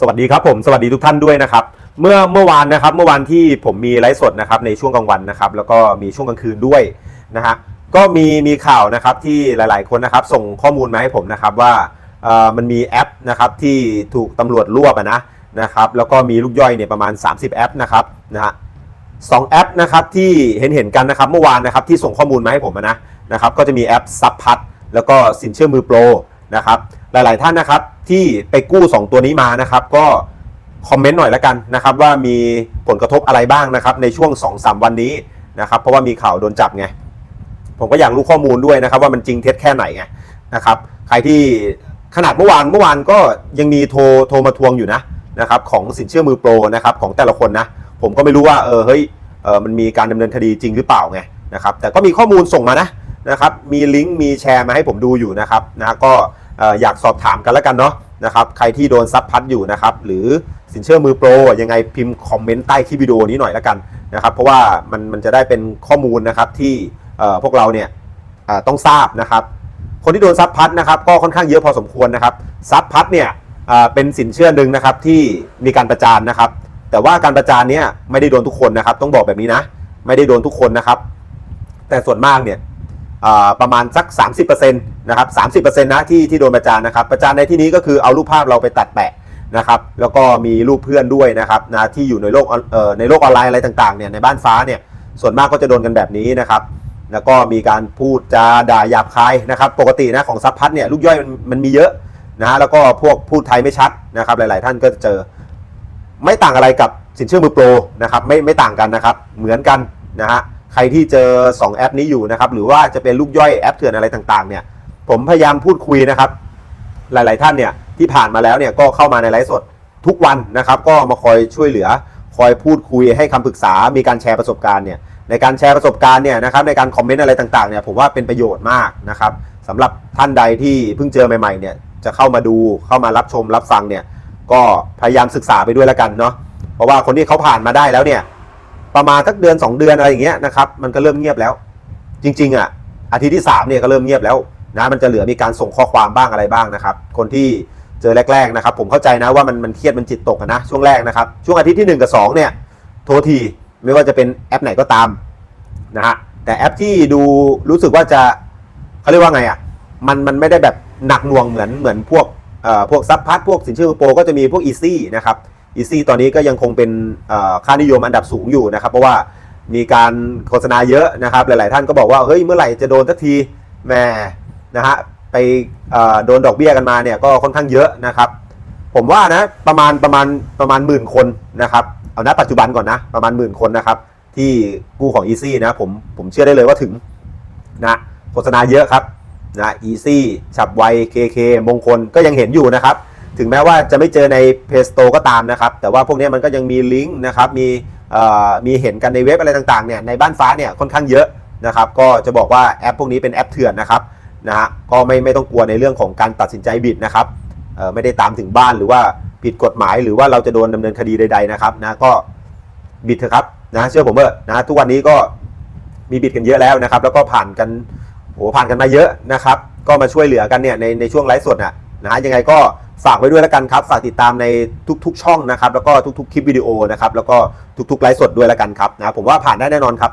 สวัสดีครับผมสวัสดีทุกท่านด้วยนะครับเมื่อเมื่อวานนะครับเมื่อวานที่ผมมีไลฟ์สดนะครับในช่วงกลางวันนะครับแล้วก็มีช่วงกลางคืนด้วยนะฮะก็มีมีข่าวนะครับที่หลาย ๆคนนะครับส่งข้อมูลมาให้ผมนะครับว่าเอ่อมันมีแอปนะครับที่ถูกตำรวจรวบนะนะครับแล้วก็มีลูกย่อยเนี่ยประมาณ 30 แอปนะครับนะฮะสองแอปนะครับที่เห็นเห็นกันนะครับเมื่อวานนะครับที่ส่งข้อมูลมาให้ผมนะนะครับก็จะมีแอปซับพัดแล้วก็สินเชื่อมือโปรนะครับหลาย ๆ ท่านนะครับ ที่ไปกู้ 2 ตัวนี้มานะครับ ก็คอมเมนต์หน่อยละกันนะครับ ว่ามีผลกระทบอะไรบ้างนะครับ ในช่วง 2-3 วันนี้นะครับ เพราะว่ามีข่าวโดนจับไง ผมก็อยากรู้ข้อมูลด้วยนะครับ ว่ามันจริงเท็จแค่ไหนไงนะครับ ใครที่ขนาดเมื่อวานเมื่อวานก็ยังมีโทรโทรมาทวงอยู่นะนะครับของสินเชื่อมือโปรนะครับของแต่ละคนนะ ผมก็ไม่รู้ว่าเออเฮ้ยเออมันมีการดำเนินคดีจริงหรือเปล่าไงนะครับ แต่ก็มีข้อมูลส่งมานะนะครับ มีลิงก์มีแชร์มาให้ผมดูอยู่นะครับนะก็เอ่ออยากสอบถามกันแล้วกันเนาะ นะครับใครที่โดนซับพัดอยู่นะครับหรือสินเชื่อมือโปรยังไงพิมพ์คอมเมนต์ใต้คลิปวิดีโอนี้หน่อยละกันนะครับเพราะว่ามันมันจะได้เป็นข้อมูลนะครับที่พวกเราเนี่ยต้องทราบนะครับคนที่โดนซับพัดนะครับก็ค่อนข้างเยอะพอสมควรนะครับซับพัดเนี่ยเป็นสินเชื่อหนึ่งนะครับที่มีการประจานนะครับ แต่ว่าการประจานเนี่ยไม่ได้โดนทุกคนนะครับ ต้องบอกแบบนี้นะไม่ได้โดนทุกคนนะครับ แต่ส่วนมากเนี่ยประมาณสัก 30%น นะครับ30%นะที่ที่โดนประจานนะครับประจานในที่นี้ก็คือเอารูปภาพเราไปตัดแปะนะครับแล้วก็มีรูปเพื่อนด้วยนะครับนะที่อยู่ในโลกเอ่อในโลกออนไลน์อะไรต่างๆเนี่ยในบ้านฟ้าเนี่ยส่วนมากก็จะโดนกันแบบนี้นะครับแล้วก็มีการพูดจาด่าหยาบคายนะครับปกตินะของซับพัดเนี่ยลูกย่อยมันมันมีเยอะนะแล้วก็พวกพูดไทยไม่ชัดนะครับหลาย ๆ ท่านก็จะเจอ ไม่ต่างอะไรกับสินเชื่อมือโปรนะครับไม่ไม่ต่างกันนะครับเหมือนกันนะฮะใครที่เจอ 2 แอปนี้อยู่นะครับหรือว่าจะเป็นลูกย่อยแอปเถื่อนอะไรต่างๆเนี่ย ผมพยายามพูดคุยนะครับ หลาย ๆ ท่านเนี่ยที่ผ่านมาแล้วเนี่ยก็เข้ามาในไลฟ์สดทุกวันนะครับ ก็มาคอยช่วยเหลือ คอยพูดคุยให้คำปรึกษา มีการแชร์ประสบการณ์เนี่ยในการแชร์ประสบการณ์เนี่ยนะครับในการคอมเมนต์อะไรต่างๆเนี่ยผมว่าเป็นประโยชน์มากนะครับสำหรับท่านใดที่เพิ่งเจอใหม่ๆเนี่ยจะเข้ามาดูเข้ามารับชมรับฟังเนี่ยก็พยายามศึกษาไปด้วยแล้วกันเนาะเพราะว่าคนที่เขาผ่านมาได้แล้วเนี่ยประมาณสักเดือน 2 เดือนอะไรอย่างเงี้ยนะครับมันก็เริ่มเงียบแล้ว จริงๆอะอาทิตย์ที่3เนี่ยก็เริ่มเงียบแล้ว นะมันจะเหลือมีการส่งข้อความบ้างอะไรบ้างนะครับ คนที่เจอแรก ๆนะครับ ผมเข้าใจนะว่ามันมันเครียดมันจิตตกนะช่วงแรกนะครับ ช่วงอาทิตย์ที่ 1 กับ 2 เนี่ย โทรทีไม่ว่าจะเป็นแอปไหนก็ตามนะฮะแต่แอปที่ดูรู้สึกว่าจะเขาเรียกว่าไงอะมันมันไม่ได้แบบหนักหน่วงเหมือนเหมือนพวกเอ่อพวกซับพัทพวกสินเชื่อโปรก็จะมีพวกอีซี่นะครับอีซี่ตอนนี้ก็ยังคงเป็นอ่อค่านิยมอันดับสูงอยู่นะครับ เพราะว่ามีการโฆษณาเยอะนะครับ หลาย ๆ ท่านก็บอกว่าเฮ้ยเมื่อไหร่จะโดนสักทีแหม นะฮะไปโดนดอกเบี้ยกันมาเนี่ยก็ค่อนข้างเยอะนะครับ ผมว่านะประมาณประมาณประมาณหมื่นคนนะครับเอาณปัจจุบันก่อนนะประมาณหมื่นคนนะครับ ที่กู้ของ Easy นะผมผมเชื่อได้เลยว่าถึงนะโฆษณาเยอะครับนะ Easy ฉับไว KK มงคลก็ยังเห็นอยู่นะครับ ถึงแม้ว่าจะไม่เจอใน Play Store ก็ตามนะครับ แต่ว่าพวกนี้มันก็ยังมีลิงก์นะครับ มีมีเห็นกันในเว็บอะไรต่างๆเนี่ยในบ้านฟ้าเนี่ยค่อนข้างเยอะนะครับ ก็จะบอกว่าแอปพวกนี้เป็นแอปเถื่อนนะครับ นะฮะก็ไม่ไม่ต้องกลัวในเรื่องของการตัดสินใจบิดนะครับไม่ได้ตามถึงบ้านหรือว่าผิดกฎหมาย หรือว่าเราจะโดนดำเนินคดีใด ๆนะครับนะก็บิดเถอะครับนะเชื่อผมเถอะนะทุกวันนี้ก็มีบิดกันเยอะแล้วนะครับ แล้วก็ผ่านกันโอ้ผ่านกันมาเยอะนะครับ ก็มาช่วยเหลือกันเนี่ยในในช่วงไลฟ์สดน่ะนะฮะยังไงก็ฝากไว้ด้วยแล้วกันครับ ฝากติดตามในทุก ๆ ช่องนะครับ แล้วก็ทุก ๆ คลิปวิดีโอนะครับ แล้วก็ทุกๆไลฟ์สดด้วยแล้วกันครับนะผมว่าผ่านได้แน่นอนครับ